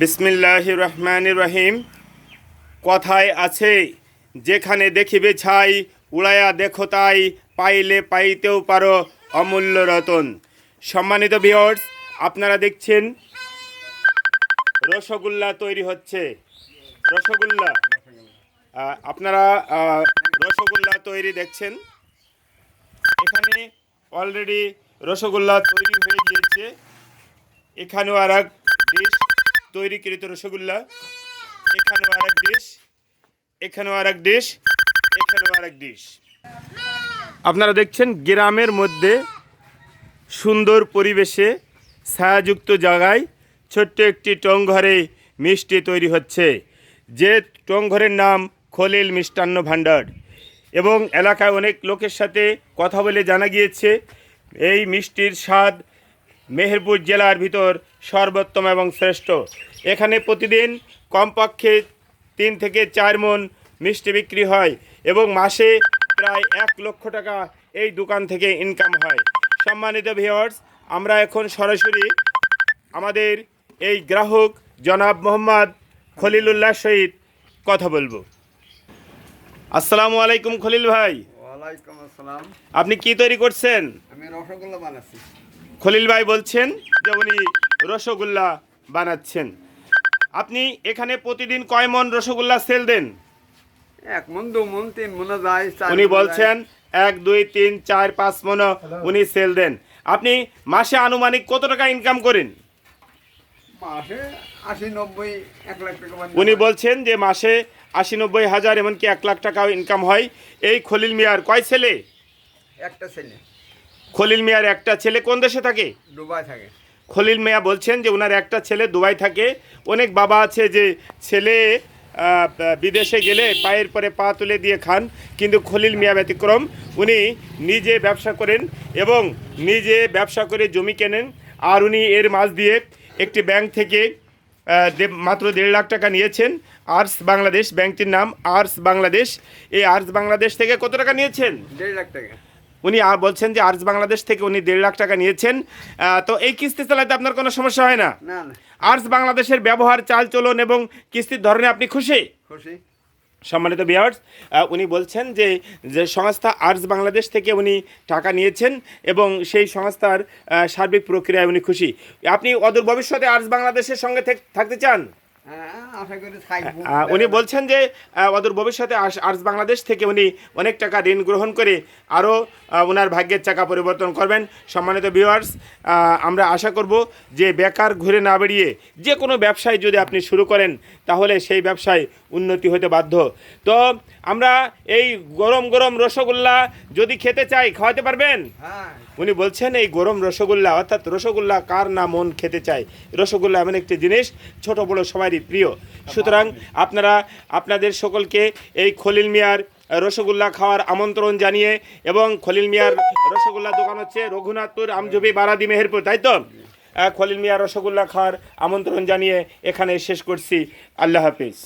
বিসমিল্লাহ রহমান রহিম কথায় আছে, যেখানে দেখিবে ছাই, উড়াইয়া দেখো তাই, পাইলে পাইতেও পারো অমূল্য রতন। সম্মানিত ভিওর্স আপনারা দেখছেন রসগোল্লা তৈরি হচ্ছে। রসগোল্লা আপনারা রসগোল্লা তৈরি দেখছেন। এখানে অলরেডি রসগোল্লা তৈরি হয়ে গিয়েছে। এখানেও আর এক ডিশ তৈরিকৃত রসগোল্লা, এখানেও আর এক ডিশ এখানেও আর এক ডিশ এখানেও আর এক ডিশ আপনারা দেখছেন গ্রামের মধ্যে সুন্দর পরিবেশে ছায়াযুক্ত জায়গায় ছোট্ট একটি টংঘরে মিষ্টি তৈরি হচ্ছে, যে টংঘরের নাম খলিল মিষ্টান্ন ভাণ্ডার। এবং এলাকায় অনেক লোকের সাথে কথা বলে জানা গিয়েছে, এই মিষ্টির স্বাদ মেহেরপুর জেলার ভিতর সর্বোত্তম এবং শ্রেষ্ঠ। এখানে প্রতিদিন কমপক্ষে তিন থেকে চার মন মিষ্টি বিক্রি হয় এবং মাসে প্রায় এক লক্ষ টাকা এই দোকান থেকে ইনকাম হয়। সম্মানিত ভিওয়ার্স আমরা এখন সরাসরি আমাদের এই গ্রাহক জনাব মোহাম্মদ খলিলুল্লাহ সহিত কথা বলব। আসসালামু আলাইকুম খলিল ভাই। ওয়ালাইকুম আসসালাম। আপনি কি তৈরি করছেন? আমি রসগোল্লা বানাচ্ছি। খলিল ভাই বলছেন যে উনি রসগোল্লা বানাচ্ছেন। আপনি এখানে প্রতিদিন কয় মন রসগোল্লা সেল দেন? এক মন দু মন তিন মনে যায় উনি বলছেন এক দুই তিন চার পাঁচ মন উনি সেল দেন। আপনি মাসে আনুমানিক কত টাকা ইনকাম করেন? মাসে আশি নব্বই এক লাখ টাকা উনি বলছেন যে মাসে আশি নব্বই হাজার এমনকি এক লাখ টাকাও ইনকাম হয়। এই খলিল মিয়ার কয় ছেলে? একটা ছেলে। খলিল মিয়ার একটা ছেলে কোন দেশে থাকে? দুবাই থাকে। খলিল মিয়া বলছেন যে ওনার একটা ছেলে দুবাই থাকে। অনেক বাবা আছে যে ছেলে বিদেশে গেলে পায়ের পরে পা তুলে দিয়ে খান কিন্তু খলিল মিয়া ব্যতিক্রম। উনি নিজে ব্যবসা করেন এবং নিজে ব্যবসা করে জমি কেনেন। আর উনি এর মাছ দিয়ে একটি ব্যাংক থেকে মাত্র দেড় লাখ টাকা নিয়েছেন। আর্টস বাংলাদেশ ব্যাংকটির নাম আর্টস বাংলাদেশ। এই আর্টস বাংলাদেশ থেকে কত টাকা নিয়েছেন? দেড় লাখ টাকা। উনি আর বলছেন যে আর্টস বাংলাদেশ থেকে উনি দেড় লাখ টাকা নিয়েছেন। তো এই কিস্তি চালাতে আপনার কোনো সমস্যা হয় না? আর্টস বাংলাদেশের ব্যবহার চাল চলন এবং কিস্তির ধরনে আপনি খুশি? খুশি। সম্মানিত বিয়ার্স উনি বলছেন যে যে সংস্থা আর্টস বাংলাদেশ থেকে উনি টাকা নিয়েছেন এবং সেই সংস্থার সার্বিক প্রক্রিয়ায় উনি খুশি। আপনি অদূর ভবিষ্যতে আর্টস বাংলাদেশের সঙ্গে থাকতে চান? হ্যাঁ উনি বলছেন যে অদূর ভবিষ্যতে আর্টস বাংলাদেশ থেকে উনি অনেক টাকা ঋণ গ্রহণ করে আরও ওনার ভাগ্যের চাকা পরিবর্তন করবেন। সম্মানিত ভিউয়ার্স আমরা আশা করব যে বেকার ঘুরে না বেরিয়ে যে কোনো ব্যবসায় যদি আপনি শুরু করেন তাহলে সেই ব্যবসায় উন্নতি হতে বাধ্য। তো আমরা এই গরম গরম রসগোল্লা যদি খেতে চাই খাওয়াতে পারবেন? হ্যাঁ। উনি বলছেন, এই গরম রসগোল্লা, অর্থাৎ রসগোল্লা কার না মন খেতে চায়? রসগোল্লা এমন একটি জিনিস, ছোট বড় সবারই প্রিয়। সুতরাং আপনারা, আপনাদের সকলকে এই খলিল মিয়ার রসগোল্লা খাওয়ার আমন্ত্রণ জানিয়ে এবং খলিল মিয়ার রসগোল্লা দোকান হচ্ছে রঘুনাথপুর আমজুবি বারাদি মেহেরপুর, তাই তো? খলিল মিয়ার রসগোল্লা খাওয়ার আমন্ত্রণ জানিয়ে এখানে শেষ করছি। আল্লাহ হাফিজ।